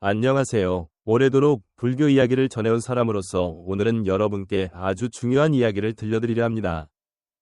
안녕하세요. 오래도록 불교 이야기를 전해온 사람으로서 오늘은 여러분께 아주 중요한 이야기를 들려드리려 합니다.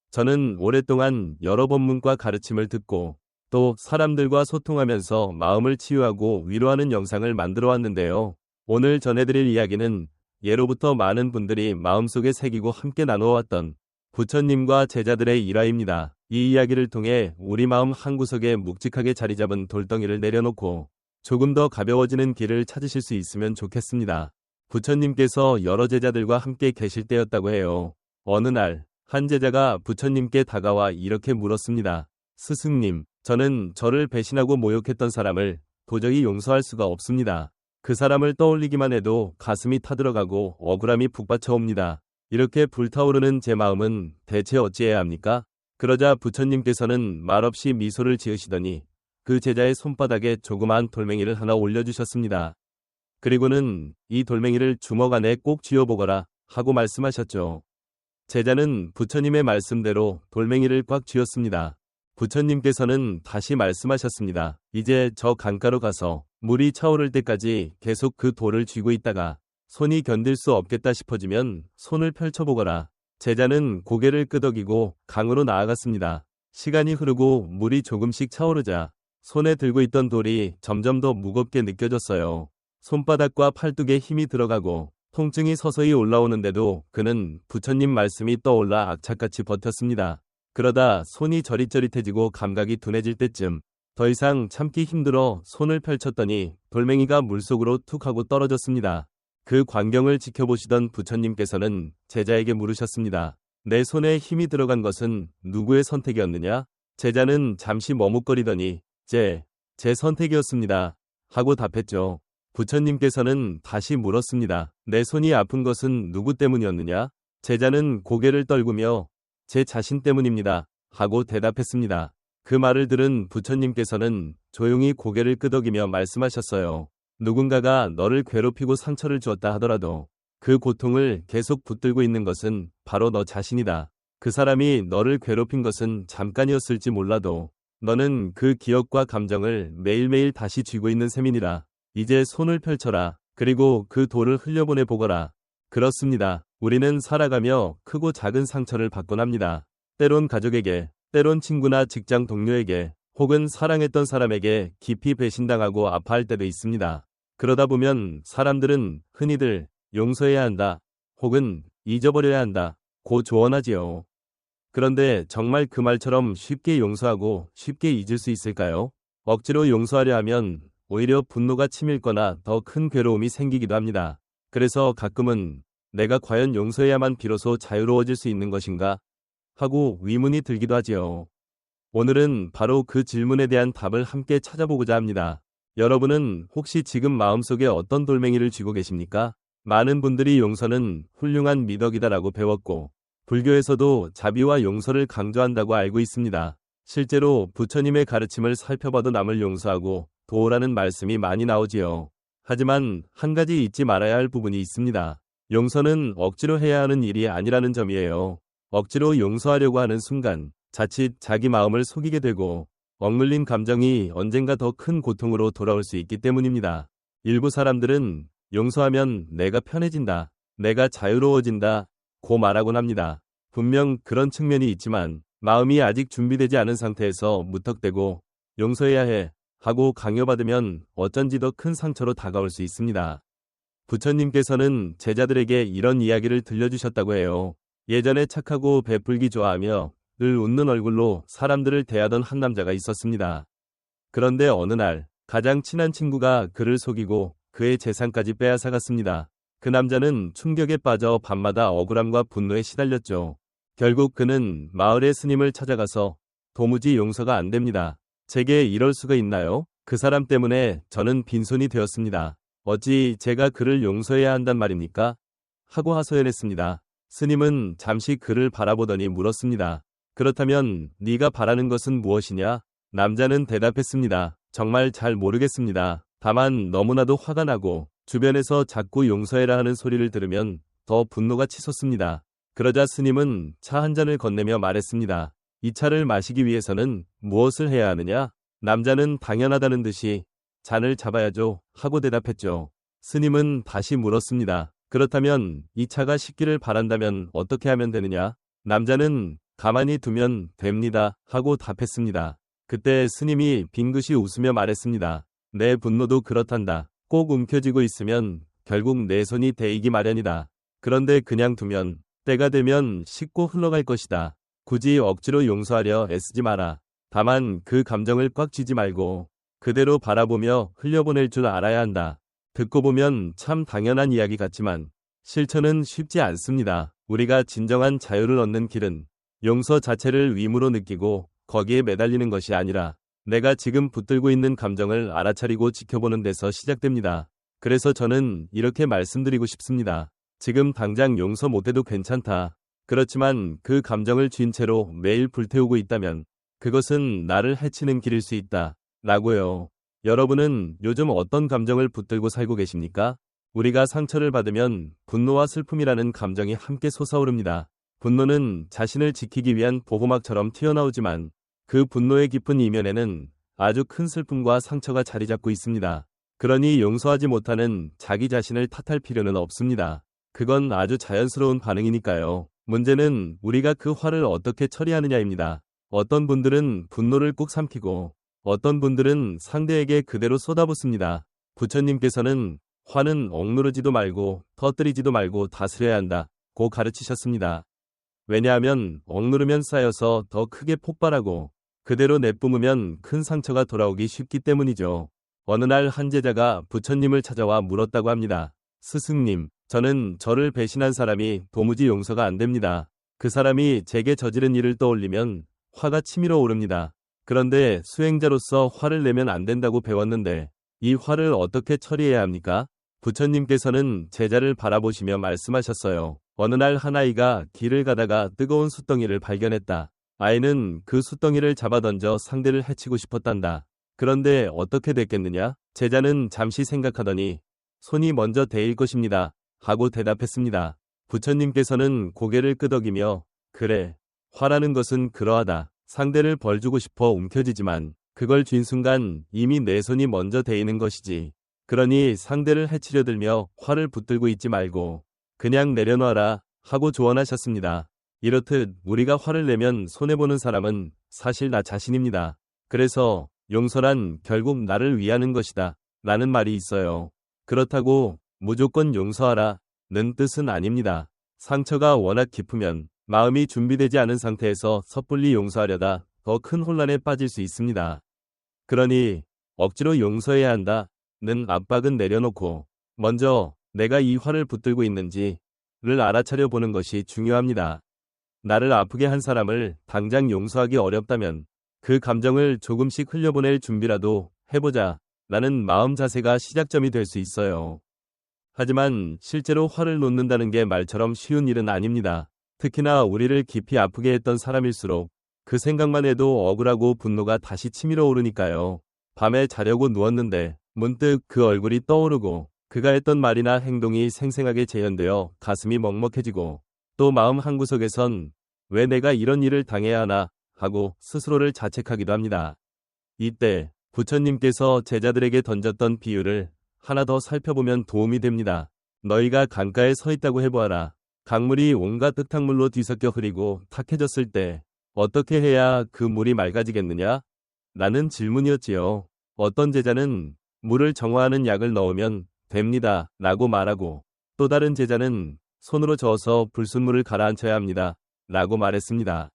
저는 오랫동안 여러 법문과 가르침을 듣고 또 사람들과 소통하면서 마음을 치유하고 위로하는 영상을 만들어 왔는데요. 오늘 전해드릴 이야기는 예로부터 많은 분들이 마음속에 새기고 함께 나누어왔던 부처님과 제자들의 일화입니다. 이 이야기를 통해 우리 마음 한구석에 묵직하게 자리 잡은 돌덩이를 내려놓고 조금 더 가벼워지는 길을 찾으실 수 있으면 좋겠습니다. 부처님께서 여러 제자들과 함께 계실 때였다고 해요. 어느 날, 한 제자가 부처님께 다가와 이렇게 물었습니다. 스승님, 저는 저를 배신하고 모욕했던 사람을 도저히 용서할 수가 없습니다. 그 사람을 떠올리기만 해도 가슴이 타들어가고 억울함이 북받쳐옵니다. 이렇게 불타오르는 제 마음은 대체 어찌해야 합니까? 그러자 부처님께서는 말없이 미소를 지으시더니 그 제자의 손바닥에 조그마한 돌멩이를 하나 올려주셨습니다. 그리고는 이 돌멩이를 주먹 안에 꼭 쥐어보거라 하고 말씀하셨죠. 제자는 부처님의 말씀대로 돌멩이를 꽉 쥐었습니다. 부처님께서는 다시 말씀하셨습니다. 이제 저 강가로 가서 물이 차오를 때까지 계속 그 돌을 쥐고 있다가 손이 견딜 수 없겠다 싶어지면 손을 펼쳐보거라. 제자는 고개를 끄덕이고 강으로 나아갔습니다. 시간이 흐르고 물이 조금씩 차오르자 손에 들고 있던 돌이 점점 더 무겁게 느껴졌어요. 손바닥과 팔뚝에 힘이 들어가고 통증이 서서히 올라오는데도 그는 부처님 말씀이 떠올라 악착같이 버텼습니다. 그러다 손이 저릿저릿해지고 감각이 둔해질 때쯤 더 이상 참기 힘들어 손을 펼쳤더니 돌멩이가 물속으로 툭 하고 떨어졌습니다. 그 광경을 지켜보시던 부처님께서는 제자에게 물으셨습니다. 내 손에 힘이 들어간 것은 누구의 선택이었느냐? 제자는 잠시 머뭇거리더니 제, 제 선택이었습니다. 하고 답했죠. 부처님께서는 다시 물었습니다. 내 손이 아픈 것은 누구 때문이었느냐? 제자는 고개를 떨구며 제 자신 때문입니다. 하고 대답했습니다. 그 말을 들은 부처님께서는 조용히 고개를 끄덕이며 말씀하셨어요. 누군가가 너를 괴롭히고 상처를 주었다 하더라도 그 고통을 계속 붙들고 있는 것은 바로 너 자신이다. 그 사람이 너를 괴롭힌 것은 잠깐이었을지 몰라도 너는 그 기억과 감정을 매일매일 다시 쥐고 있는 셈이니라. 이제 손을 펼쳐라. 그리고 그 돌을 흘려보내 보거라. 그렇습니다. 우리는 살아가며 크고 작은 상처를 받곤 합니다. 때론 가족에게, 때론 친구나 직장 동료에게, 혹은 사랑했던 사람에게 깊이 배신당하고 아파할 때도 있습니다. 그러다 보면 사람들은 흔히들 용서해야 한다, 혹은 잊어버려야 한다, 고 조언하지요. 그런데 정말 그 말처럼 쉽게 용서하고 쉽게 잊을 수 있을까요? 억지로 용서하려 하면 오히려 분노가 치밀거나 더 큰 괴로움이 생기기도 합니다. 그래서 가끔은 내가 과연 용서해야만 비로소 자유로워질 수 있는 것인가? 하고 의문이 들기도 하지요. 오늘은 바로 그 질문에 대한 답을 함께 찾아보고자 합니다. 여러분은 혹시 지금 마음속에 어떤 돌멩이를 쥐고 계십니까? 많은 분들이 용서는 훌륭한 미덕이다라고 배웠고 불교에서도 자비와 용서를 강조한다고 알고 있습니다. 실제로 부처님의 가르침을 살펴봐도 남을 용서하고 도우라는 말씀이 많이 나오지요. 하지만 한 가지 잊지 말아야 할 부분이 있습니다. 용서는 억지로 해야 하는 일이 아니라는 점이에요. 억지로 용서하려고 하는 순간 자칫 자기 마음을 속이게 되고 억눌린 감정이 언젠가 더 큰 고통으로 돌아올 수 있기 때문입니다. 일부 사람들은 용서하면 내가 편해진다, 내가 자유로워진다, 고 말하곤 합니다. 분명 그런 측면이 있지만 마음이 아직 준비되지 않은 상태에서 무턱대고 용서해야 해 하고 강요받으면 어쩐지 더 큰 상처로 다가올 수 있습니다. 부처님께서는 제자들에게 이런 이야기를 들려주셨다고 해요. 예전에 착하고 베풀기 좋아하며 늘 웃는 얼굴로 사람들을 대하던 한 남자가 있었습니다. 그런데 어느 날 가장 친한 친구가 그를 속이고 그의 재산까지 빼앗아갔습니다. 그 남자는 충격에 빠져 밤마다 억울함과 분노에 시달렸죠. 결국 그는 마을의 스님을 찾아가서 도무지 용서가 안 됩니다. 제게 이럴 수가 있나요? 그 사람 때문에 저는 빈손이 되었습니다. 어찌 제가 그를 용서해야 한단 말입니까? 하고 하소연했습니다. 스님은 잠시 그를 바라보더니 물었습니다. 그렇다면 네가 바라는 것은 무엇이냐? 남자는 대답했습니다. 정말 잘 모르겠습니다. 다만 너무나도 화가 나고 주변에서 자꾸 용서해라 하는 소리를 들으면 더 분노가 치솟습니다. 그러자 스님은 차 한 잔을 건네며 말했습니다. 이 차를 마시기 위해서는 무엇을 해야 하느냐? 남자는 당연하다는 듯이 잔을 잡아야죠. 하고 대답했죠. 스님은 다시 물었습니다. 그렇다면 이 차가 식기를 바란다면 어떻게 하면 되느냐? 남자는 가만히 두면 됩니다. 하고 답했습니다. 그때 스님이 빙긋이 웃으며 말했습니다. 내 분노도 그렇단다. 꼭 움켜쥐고 있으면 결국 내 손이 데이기 마련이다. 그런데 그냥 두면 때가 되면 식고 흘러갈 것이다. 굳이 억지로 용서하려 애쓰지 마라. 다만 그 감정을 꽉 쥐지 말고 그대로 바라보며 흘려보낼 줄 알아야 한다. 듣고 보면 참 당연한 이야기 같지만 실천은 쉽지 않습니다. 우리가 진정한 자유를 얻는 길은 용서 자체를 의무로 느끼고 거기에 매달리는 것이 아니라 내가 지금 붙들고 있는 감정을 알아차리고 지켜보는 데서 시작됩니다. 그래서 저는 이렇게 말씀드리고 싶습니다. 지금 당장 용서 못해도 괜찮다. 그렇지만 그 감정을 쥔 채로 매일 불태우고 있다면 그것은 나를 해치는 길일 수 있다. 라고요. 여러분은 요즘 어떤 감정을 붙들고 살고 계십니까? 우리가 상처를 받으면 분노와 슬픔이라는 감정이 함께 솟아오릅니다. 분노는 자신을 지키기 위한 보호막처럼 튀어나오지만 그 분노의 깊은 이면에는 아주 큰 슬픔과 상처가 자리 잡고 있습니다. 그러니 용서하지 못하는 자기 자신을 탓할 필요는 없습니다. 그건 아주 자연스러운 반응이니까요. 문제는 우리가 그 화를 어떻게 처리하느냐입니다. 어떤 분들은 분노를 꾹 삼키고 어떤 분들은 상대에게 그대로 쏟아붓습니다. 부처님께서는 화는 억누르지도 말고 터뜨리지도 말고 다스려야 한다. 고 가르치셨습니다. 왜냐하면 억누르면 쌓여서 더 크게 폭발하고 그대로 내뿜으면 큰 상처가 돌아오기 쉽기 때문이죠. 어느 날 한 제자가 부처님을 찾아와 물었다고 합니다. 스승님, 저는 저를 배신한 사람이 도무지 용서가 안 됩니다. 그 사람이 제게 저지른 일을 떠올리면 화가 치밀어 오릅니다. 그런데 수행자로서 화를 내면 안 된다고 배웠는데 이 화를 어떻게 처리해야 합니까? 부처님께서는 제자를 바라보시며 말씀하셨어요. 어느 날 한 아이가 길을 가다가 뜨거운 숯덩이를 발견했다. 아이는 그 숯덩이를 잡아던져 상대를 해치고 싶었단다. 그런데 어떻게 됐겠느냐? 제자는 잠시 생각하더니 손이 먼저 데일 것입니다. 하고 대답했습니다. 부처님께서는 고개를 끄덕이며 그래, 화라는 것은 그러하다. 상대를 벌주고 싶어 움켜쥐지만 그걸 쥔 순간 이미 내 손이 먼저 데이는 것이지. 그러니 상대를 해치려 들며 화를 붙들고 있지 말고 그냥 내려놔라 하고 조언하셨습니다. 이렇듯 우리가 화를 내면 손해보는 사람은 사실 나 자신입니다. 그래서 용서란 결국 나를 위하는 것이다. 라는 말이 있어요. 그렇다고 무조건 용서하라 는 뜻은 아닙니다. 상처가 워낙 깊으면 마음이 준비되지 않은 상태에서 섣불리 용서하려다 더 큰 혼란에 빠질 수 있습니다. 그러니 억지로 용서해야 한다 는 압박은 내려놓고 먼저 내가 이 화를 붙들고 있는지를 알아차려 보는 것이 중요합니다. 나를 아프게 한 사람을 당장 용서하기 어렵다면 그 감정을 조금씩 흘려보낼 준비라도 해보자 라는 마음 자세가 시작점이 될 수 있어요. 하지만 실제로 화를 놓는다는 게 말처럼 쉬운 일은 아닙니다. 특히나 우리를 깊이 아프게 했던 사람일수록 그 생각만 해도 억울하고 분노가 다시 치밀어 오르니까요. 밤에 자려고 누웠는데 문득 그 얼굴이 떠오르고 그가 했던 말이나 행동이 생생하게 재현되어 가슴이 먹먹해지고 또 마음 한구석에선 왜 내가 이런 일을 당해야 하나 하고 스스로를 자책하기도 합니다. 이때 부처님께서 제자들에게 던졌던 비유를 하나 더 살펴보면 도움이 됩니다. 너희가 강가에 서 있다고 해보아라. 강물이 온갖 흙탕물로 뒤섞여 흐리고 탁해졌을 때 어떻게 해야 그 물이 맑아지겠느냐? 라는 질문이었지요. 어떤 제자는 물을 정화하는 약을 넣으면 됩니다. 라고 말하고 또 다른 제자는 손으로 저어서 불순물을 가라앉혀야 합니다. 라고 말했습니다.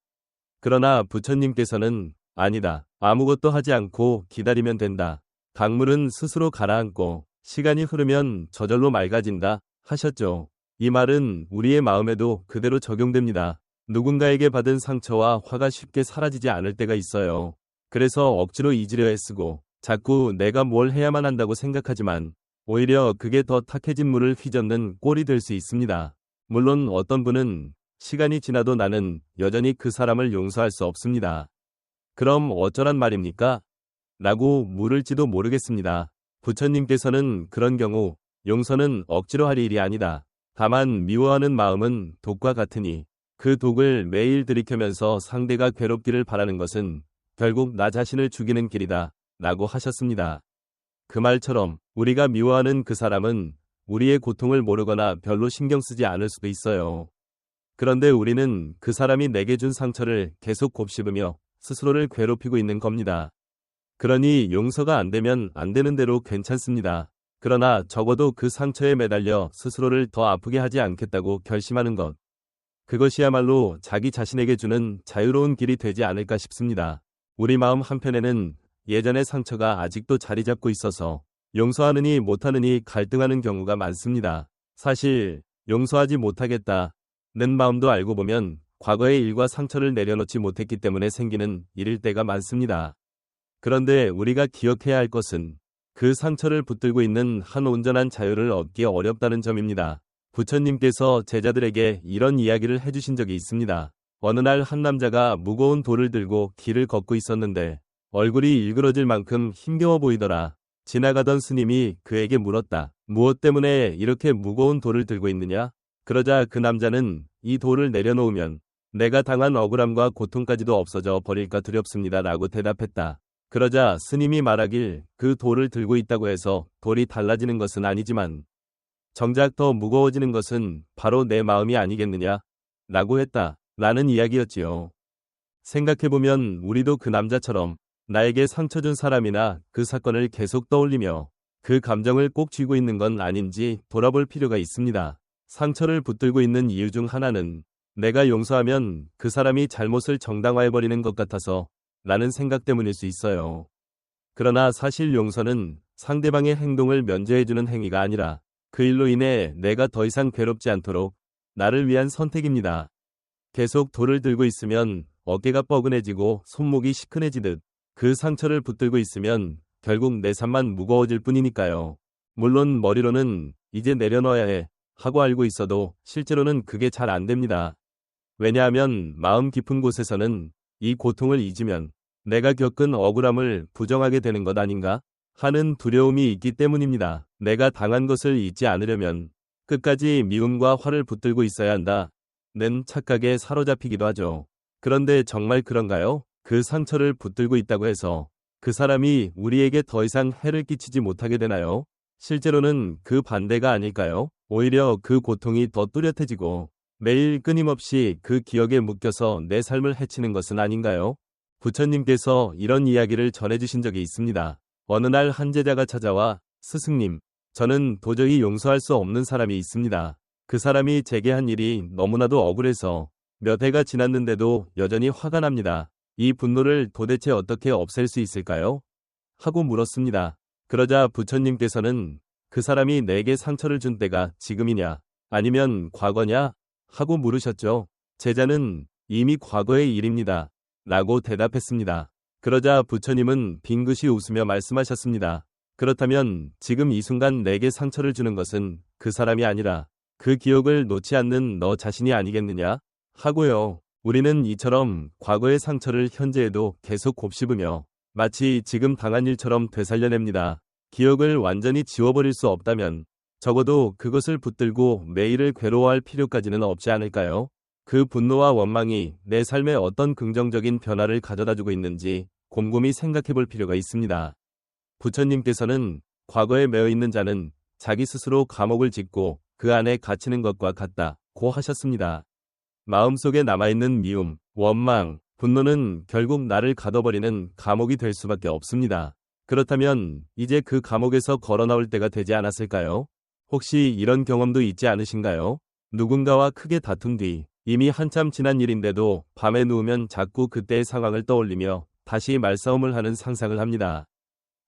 그러나 부처님께서는 아니다. 아무것도 하지 않고 기다리면 된다. 강물은 스스로 가라앉고 시간이 흐르면 저절로 맑아진다 하셨죠. 이 말은 우리의 마음에도 그대로 적용됩니다. 누군가에게 받은 상처와 화가 쉽게 사라지지 않을 때가 있어요. 그래서 억지로 잊으려 애쓰고 자꾸 내가 뭘 해야만 한다고 생각하지만 오히려 그게 더 탁해진 물을 휘젓는 꼴이 될 수 있습니다. 물론 어떤 분은 시간이 지나도 나는 여전히 그 사람을 용서할 수 없습니다. 그럼 어쩌란 말입니까? 라고 물을지도 모르겠습니다. 부처님께서는 그런 경우 용서는 억지로 할 일이 아니다. 다만 미워하는 마음은 독과 같으니 그 독을 매일 들이켜면서 상대가 괴롭기를 바라는 것은 결국 나 자신을 죽이는 길이다. 라고 하셨습니다. 그 말처럼 우리가 미워하는 그 사람은 우리의 고통을 모르거나 별로 신경 쓰지 않을 수도 있어요. 그런데 우리는 그 사람이 내게 준 상처를 계속 곱씹으며 스스로를 괴롭히고 있는 겁니다. 그러니 용서가 안 되면 안 되는 대로 괜찮습니다. 그러나 적어도 그 상처에 매달려 스스로를 더 아프게 하지 않겠다고 결심하는 것. 그것이야말로 자기 자신에게 주는 자유로운 길이 되지 않을까 싶습니다. 우리 마음 한편에는 예전의 상처가 아직도 자리 잡고 있어서 용서하느니 못하느니 갈등하는 경우가 많습니다. 사실 용서하지 못하겠다. 는 마음도 알고 보면 과거의 일과 상처를 내려놓지 못했기 때문에 생기는 일일 때가 많습니다. 그런데 우리가 기억해야 할 것은 그 상처를 붙들고 있는 한 온전한 자유를 얻기 어렵다는 점입니다. 부처님께서 제자들에게 이런 이야기를 해주신 적이 있습니다. 어느 날 한 남자가 무거운 돌을 들고 길을 걷고 있었는데 얼굴이 일그러질 만큼 힘겨워 보이더라. 지나가던 스님이 그에게 물었다. 무엇 때문에 이렇게 무거운 돌을 들고 있느냐? 그러자 그 남자는 이 돌을 내려놓으면 내가 당한 억울함과 고통까지도 없어져 버릴까 두렵습니다. 라고 대답했다. 그러자 스님이 말하길 그 돌을 들고 있다고 해서 돌이 달라지는 것은 아니지만 정작 더 무거워지는 것은 바로 내 마음이 아니겠느냐? 라고 했다. 라는 이야기였지요. 생각해보면 우리도 그 남자처럼 나에게 상처 준 사람이나 그 사건을 계속 떠올리며 그 감정을 꼭 쥐고 있는 건 아닌지 돌아볼 필요가 있습니다. 상처를 붙들고 있는 이유 중 하나는 내가 용서하면 그 사람이 잘못을 정당화해버리는 것 같아서 라는 생각 때문일 수 있어요. 그러나 사실 용서는 상대방의 행동을 면제해주는 행위가 아니라 그 일로 인해 내가 더 이상 괴롭지 않도록 나를 위한 선택입니다. 계속 돌을 들고 있으면 어깨가 뻐근해지고 손목이 시큰해지듯 그 상처를 붙들고 있으면 결국 내 삶만 무거워질 뿐이니까요. 물론 머리로는 이제 내려놔야 해 하고 알고 있어도 실제로는 그게 잘 안 됩니다. 왜냐하면 마음 깊은 곳에서는 이 고통을 잊으면 내가 겪은 억울함을 부정하게 되는 것 아닌가 하는 두려움이 있기 때문입니다. 내가 당한 것을 잊지 않으려면 끝까지 미움과 화를 붙들고 있어야 한다. 는 착각에 사로잡히기도 하죠. 그런데 정말 그런가요? 그 상처를 붙들고 있다고 해서 그 사람이 우리에게 더 이상 해를 끼치지 못하게 되나요? 실제로는 그 반대가 아닐까요? 오히려 그 고통이 더 뚜렷해지고 매일 끊임없이 그 기억에 묶여서 내 삶을 해치는 것은 아닌가요? 부처님께서 이런 이야기를 전해주신 적이 있습니다. 어느 날 한 제자가 찾아와 스승님, 저는 도저히 용서할 수 없는 사람이 있습니다. 그 사람이 제게 한 일이 너무나도 억울해서 몇 해가 지났는데도 여전히 화가 납니다. 이 분노를 도대체 어떻게 없앨 수 있을까요? 하고 물었습니다. 그러자 부처님께서는 그 사람이 내게 상처를 준 때가 지금이냐 아니면 과거냐 하고 물으셨죠. 제자는 이미 과거의 일입니다. 라고 대답했습니다. 그러자 부처님은 빙긋이 웃으며 말씀하셨습니다. 그렇다면 지금 이 순간 내게 상처를 주는 것은 그 사람이 아니라 그 기억을 놓지 않는 너 자신이 아니겠느냐? 하고요. 우리는 이처럼 과거의 상처를 현재에도 계속 곱씹으며 마치 지금 당한 일처럼 되살려냅니다. 기억을 완전히 지워버릴 수 없다면 적어도 그것을 붙들고 매일을 괴로워할 필요까지는 없지 않을까요? 그 분노와 원망이 내 삶에 어떤 긍정적인 변화를 가져다 주고 있는지 곰곰이 생각해 볼 필요가 있습니다. 부처님께서는 과거에 매여 있는 자는 자기 스스로 감옥을 짓고 그 안에 갇히는 것과 같다 고 하셨습니다. 마음속에 남아있는 미움, 원망, 분노는 결국 나를 가둬버리는 감옥이 될 수밖에 없습니다. 그렇다면 이제 그 감옥에서 걸어 나올 때가 되지 않았을까요? 혹시 이런 경험도 있지 않으신가요? 누군가와 크게 다툰 뒤 이미 한참 지난 일인데도 밤에 누우면 자꾸 그때의 상황을 떠올리며 다시 말싸움을 하는 상상을 합니다.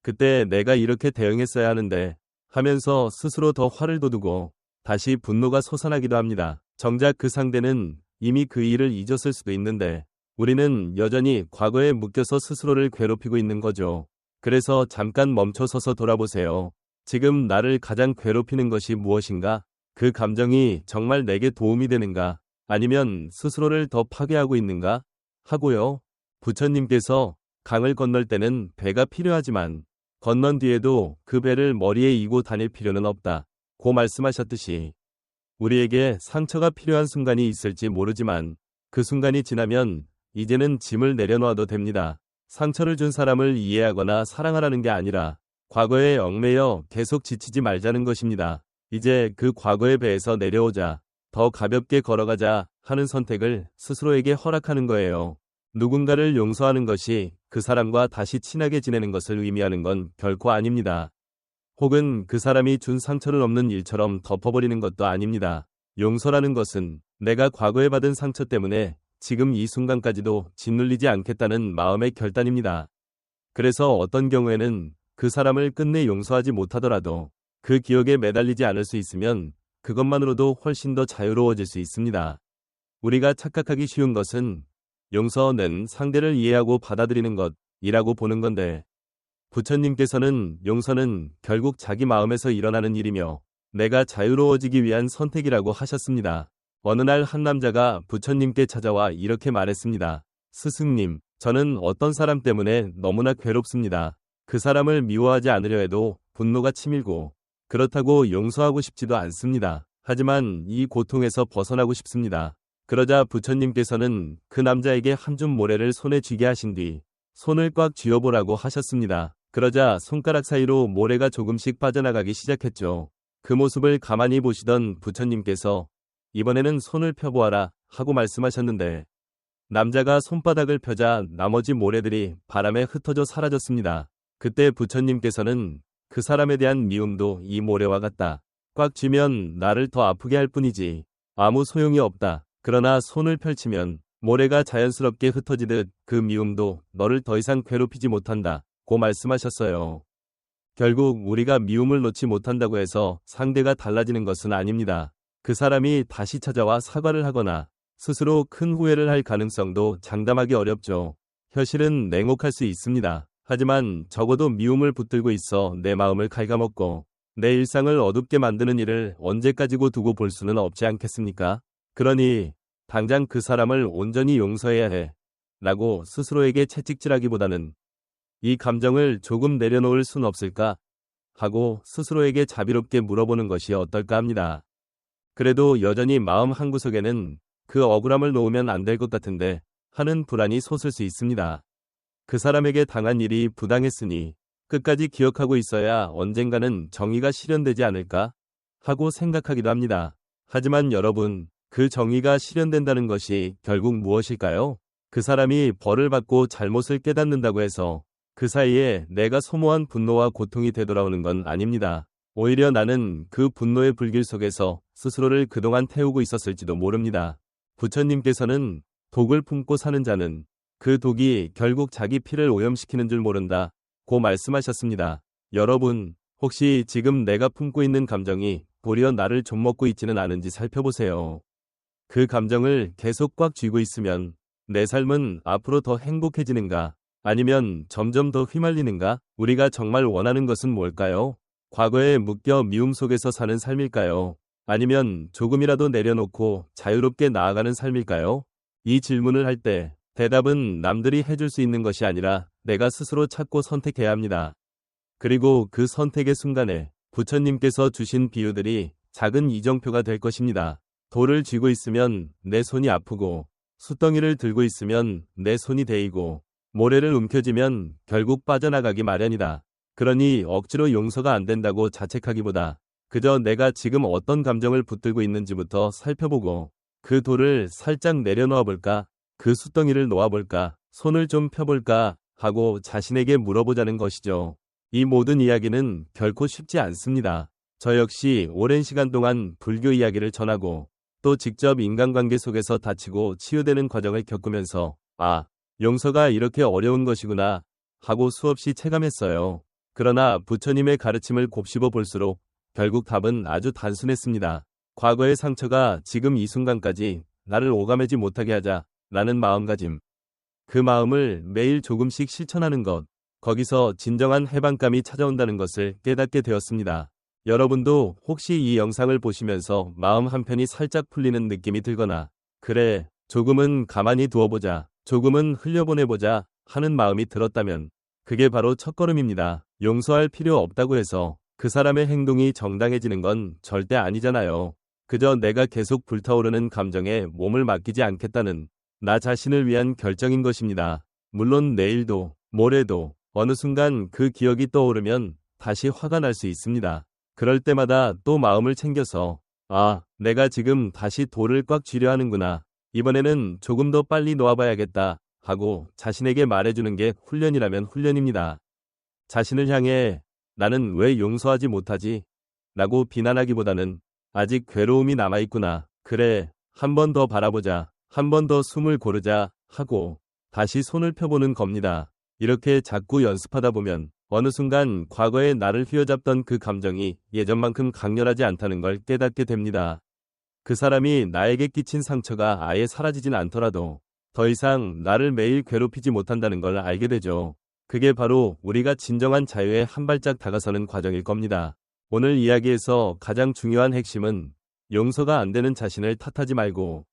그때 내가 이렇게 대응했어야 하는데 하면서 스스로 더 화를 돋우고 다시 분노가 솟아나기도 합니다. 정작 그 상대는 이미 그 일을 잊었을 수도 있는데 우리는 여전히 과거에 묶여서 스스로를 괴롭히고 있는 거죠. 그래서 잠깐 멈춰서서 돌아보세요. 지금 나를 가장 괴롭히는 것이 무엇인가? 그 감정이 정말 내게 도움이 되는가? 아니면 스스로를 더 파괴하고 있는가? 하고요. 부처님께서 강을 건널 때는 배가 필요하지만 건넌 뒤에도 그 배를 머리에 이고 다닐 필요는 없다. 고 말씀하셨듯이 우리에게 상처가 필요한 순간이 있을지 모르지만 그 순간이 지나면 이제는 짐을 내려놓아도 됩니다. 상처를 준 사람을 이해하거나 사랑하라는 게 아니라 과거에 얽매여 계속 지치지 말자는 것입니다. 이제 그 과거의 배에서 내려오자, 더 가볍게 걸어가자 하는 선택을 스스로에게 허락하는 거예요. 누군가를 용서하는 것이 그 사람과 다시 친하게 지내는 것을 의미하는 건 결코 아닙니다. 혹은 그 사람이 준 상처를 없는 일처럼 덮어버리는 것도 아닙니다. 용서라는 것은 내가 과거에 받은 상처 때문에 지금 이 순간까지도 짓눌리지 않겠다는 마음의 결단입니다. 그래서 어떤 경우에는 그 사람을 끝내 용서하지 못하더라도 그 기억에 매달리지 않을 수 있으면 그것만으로도 훨씬 더 자유로워질 수 있습니다. 우리가 착각하기 쉬운 것은 용서는 상대를 이해하고 받아들이는 것이라고 보는 건데 부처님께서는 용서는 결국 자기 마음에서 일어나는 일이며 내가 자유로워지기 위한 선택이라고 하셨습니다. 어느 날 한 남자가 부처님께 찾아와 이렇게 말했습니다. 스승님, 저는 어떤 사람 때문에 너무나 괴롭습니다. 그 사람을 미워하지 않으려 해도 분노가 치밀고 그렇다고 용서하고 싶지도 않습니다. 하지만 이 고통에서 벗어나고 싶습니다. 그러자 부처님께서는 그 남자에게 한 줌 모래를 손에 쥐게 하신 뒤 손을 꽉 쥐어보라고 하셨습니다. 그러자 손가락 사이로 모래가 조금씩 빠져나가기 시작했죠. 그 모습을 가만히 보시던 부처님께서 이번에는 손을 펴보아라 하고 말씀하셨는데 남자가 손바닥을 펴자 나머지 모래들이 바람에 흩어져 사라졌습니다. 그때 부처님께서는 그 사람에 대한 미움도 이 모래와 같다. 꽉 쥐면 나를 더 아프게 할 뿐이지 아무 소용이 없다. 그러나 손을 펼치면 모래가 자연스럽게 흩어지듯 그 미움도 너를 더 이상 괴롭히지 못한다. 고 말씀하셨어요. 결국 우리가 미움을 놓지 못한다고 해서 상대가 달라지는 것은 아닙니다. 그 사람이 다시 찾아와 사과를 하거나 스스로 큰 후회를 할 가능성도 장담하기 어렵죠. 현실은 냉혹할 수 있습니다. 하지만 적어도 미움을 붙들고 있어 내 마음을 갉아먹고 내 일상을 어둡게 만드는 일을 언제까지고 두고 볼 수는 없지 않겠습니까? 그러니 당장 그 사람을 온전히 용서해야 해. 라고 스스로에게 채찍질하기보다는 이 감정을 조금 내려놓을 순 없을까? 하고 스스로에게 자비롭게 물어보는 것이 어떨까 합니다. 그래도 여전히 마음 한구석에는 그 억울함을 놓으면 안 될 것 같은데 하는 불안이 솟을 수 있습니다. 그 사람에게 당한 일이 부당했으니 끝까지 기억하고 있어야 언젠가는 정의가 실현되지 않을까 하고 생각하기도 합니다. 하지만 여러분, 그 정의가 실현된다는 것이 결국 무엇일까요? 그 사람이 벌을 받고 잘못을 깨닫는다고 해서 그 사이에 내가 소모한 분노와 고통이 되돌아오는 건 아닙니다. 오히려 나는 그 분노의 불길 속에서 스스로를 그동안 태우고 있었을지도 모릅니다. 부처님께서는 독을 품고 사는 자는 그 독이 결국 자기 피를 오염시키는 줄 모른다. 고 말씀하셨습니다. 여러분, 혹시 지금 내가 품고 있는 감정이 도리어 나를 좀먹고 있지는 않은지 살펴보세요. 그 감정을 계속 꽉 쥐고 있으면 내 삶은 앞으로 더 행복해지는가? 아니면 점점 더 휘말리는가? 우리가 정말 원하는 것은 뭘까요? 과거에 묶여 미움 속에서 사는 삶일까요? 아니면 조금이라도 내려놓고 자유롭게 나아가는 삶일까요? 이 질문을 할 때 대답은 남들이 해줄 수 있는 것이 아니라 내가 스스로 찾고 선택해야 합니다. 그리고 그 선택의 순간에 부처님께서 주신 비유들이 작은 이정표가 될 것입니다. 돌을 쥐고 있으면 내 손이 아프고 숫덩이를 들고 있으면 내 손이 데이고 모래를 움켜쥐면 결국 빠져나가기 마련이다. 그러니 억지로 용서가 안 된다고 자책하기보다 그저 내가 지금 어떤 감정을 붙들고 있는지부터 살펴보고 그 돌을 살짝 내려놓아 볼까 그 숫덩이를 놓아 볼까, 손을 좀 펴볼까 하고 자신에게 물어보자는 것이죠. 이 모든 이야기는 결코 쉽지 않습니다. 저 역시 오랜 시간 동안 불교 이야기를 전하고 또 직접 인간관계 속에서 다치고 치유되는 과정을 겪으면서 아, 용서가 이렇게 어려운 것이구나 하고 수없이 체감했어요. 그러나 부처님의 가르침을 곱씹어 볼수록 결국 답은 아주 단순했습니다. 과거의 상처가 지금 이 순간까지 나를 오감하지 못하게 하자 라는 마음가짐. 그 마음을 매일 조금씩 실천하는 것, 거기서 진정한 해방감이 찾아온다는 것을 깨닫게 되었습니다. 여러분도 혹시 이 영상을 보시면서 마음 한편이 살짝 풀리는 느낌이 들거나, 그래, 조금은 가만히 두어보자, 조금은 흘려보내보자 하는 마음이 들었다면, 그게 바로 첫걸음입니다. 용서할 필요 없다고 해서 그 사람의 행동이 정당해지는 건 절대 아니잖아요. 그저 내가 계속 불타오르는 감정에 몸을 맡기지 않겠다는 나 자신을 위한 결정인 것입니다. 물론 내일도, 모레도, 어느 순간 그 기억이 떠오르면 다시 화가 날 수 있습니다. 그럴 때마다 또 마음을 챙겨서 아, 내가 지금 다시 돌을 꽉 쥐려 하는구나. 이번에는 조금 더 빨리 놓아봐야겠다 하고 자신에게 말해주는 게 훈련이라면 훈련입니다. 자신을 향해 나는 왜 용서하지 못하지? 라고 비난하기보다는 아직 괴로움이 남아있구나. 그래, 한 번 더 바라보자. 한 번 더 숨을 고르자 하고 다시 손을 펴보는 겁니다. 이렇게 자꾸 연습하다 보면 어느 순간 과거에 나를 휘어잡던 그 감정이 예전만큼 강렬하지 않다는 걸 깨닫게 됩니다. 그 사람이 나에게 끼친 상처가 아예 사라지진 않더라도 더 이상 나를 매일 괴롭히지 못한다는 걸 알게 되죠. 그게 바로 우리가 진정한 자유에 한 발짝 다가서는 과정일 겁니다. 오늘 이야기에서 가장 중요한 핵심은 용서가 안 되는 자신을 탓하지 말고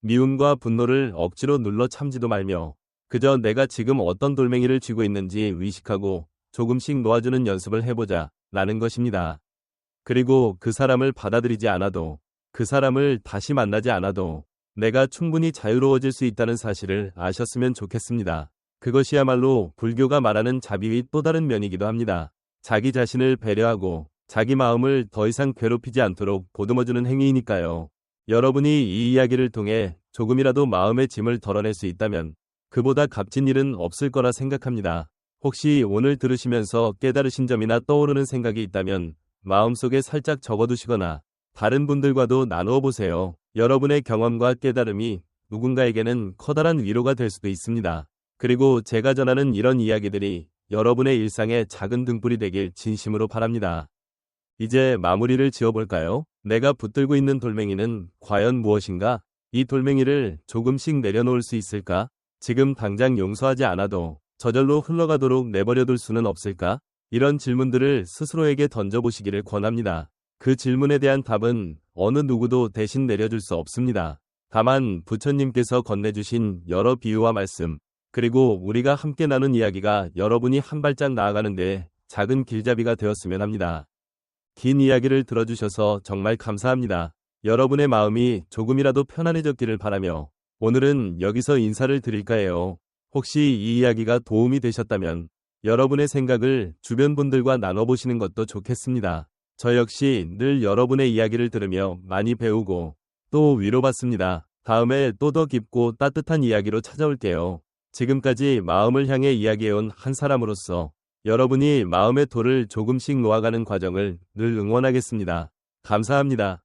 미움과 분노를 억지로 눌러 참지도 말며 그저 내가 지금 어떤 돌멩이를 쥐고 있는지 의식하고 조금씩 놓아주는 연습을 해보자 라는 것입니다. 그리고 그 사람을 받아들이지 않아도 그 사람을 다시 만나지 않아도 내가 충분히 자유로워질 수 있다는 사실을 아셨으면 좋겠습니다. 그것이야말로 불교가 말하는 자비의 또 다른 면이기도 합니다. 자기 자신을 배려하고 자기 마음을 더 이상 괴롭히지 않도록 보듬어주는 행위이니까요. 여러분이 이 이야기를 통해 조금이라도 마음의 짐을 덜어낼 수 있다면 그보다 값진 일은 없을 거라 생각합니다. 혹시 오늘 들으시면서 깨달으신 점이나 떠오르는 생각이 있다면 마음속에 살짝 적어두시거나 다른 분들과도 나누어 보세요. 여러분의 경험과 깨달음이 누군가에게는 커다란 위로가 될 수도 있습니다. 그리고 제가 전하는 이런 이야기들이 여러분의 일상에 작은 등불이 되길 진심으로 바랍니다. 이제 마무리를 지어볼까요? 내가 붙들고 있는 돌멩이는 과연 무엇인가? 이 돌멩이를 조금씩 내려놓을 수 있을까? 지금 당장 용서하지 않아도 저절로 흘러가도록 내버려둘 수는 없을까? 이런 질문들을 스스로에게 던져보시기를 권합니다. 그 질문에 대한 답은 어느 누구도 대신 내려줄 수 없습니다. 다만 부처님께서 건네주신 여러 비유와 말씀, 그리고 우리가 함께 나눈 이야기가 여러분이 한 발짝 나아가는데 작은 길잡이가 되었으면 합니다. 긴 이야기를 들어주셔서 정말 감사합니다. 여러분의 마음이 조금이라도 편안해졌기를 바라며 오늘은 여기서 인사를 드릴까 해요. 혹시 이 이야기가 도움이 되셨다면 여러분의 생각을 주변 분들과 나눠보시는 것도 좋겠습니다. 저 역시 늘 여러분의 이야기를 들으며 많이 배우고 또 위로받습니다. 다음에 또 더 깊고 따뜻한 이야기로 찾아올게요. 지금까지 마음을 향해 이야기해온 한 사람으로서 여러분이 마음의 돌을 조금씩 놓아가는 과정을 늘 응원하겠습니다. 감사합니다.